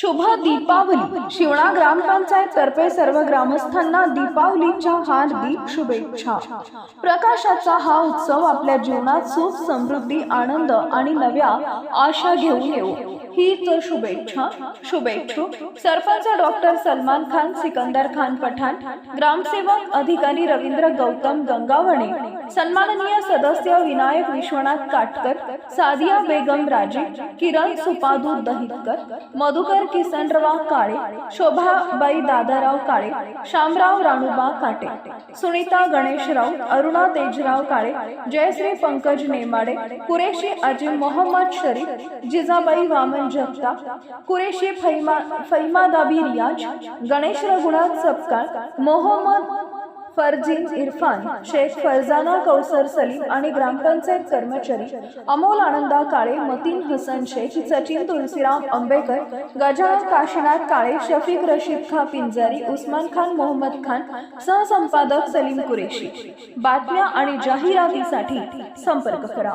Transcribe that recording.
शुभ दीपावली. शिवणा ग्रामपंचायत तर्फे सर्व ग्रामस्थांना दीपावलीच्या हार्दिक शुभेच्छा. प्रकाशाचा हा उत्सव आपल्या जीवनात सुख समृद्धी आनंद आणि नव्या आशा घेऊन येऊ हीच शुभेच्छा. शुभेच्छुक. सरपंच डॉक्टर सलमान खान सिकंदर खान पठाण ग्रामसेवक अधिकारी रवींद्र गौतम गंगावणे सन्माननीय सदस्य विनायक विश्वनाथ काटकर सादिया बेगम राजे किरण सुपादू दहितकर मधुकर किसनराव काळे शोभाबाई दादाराव काळे शामराव राणूबा काटे सुनीता गणेशराव अरुणा तेजराव काळे जयश्री पंकज नेमाडे कुरेशी अजिम मोहम्मद शरीफ जिजाबाई वामन जगता कुरेशी फैमा फैमादाबी रियाज गणेश रघुनाथ सपकाळ मोहम्मद फरजीन इरफान शेख फरजाना कौसर सलीम आणि ग्रामपंचायत कर्मचारी अमोल आनंदा काळे मतीन हसन शेख सचिन तुलसीराम आंबेकर गजानन काशीनाथ काळे शफीक रशीद खा पिंजारी उस्मान खान मोहम्मद खान सहसंपादक सलीम कुरेशी. बातम्या आणि जाहिरातीसाठी संपर्क करा.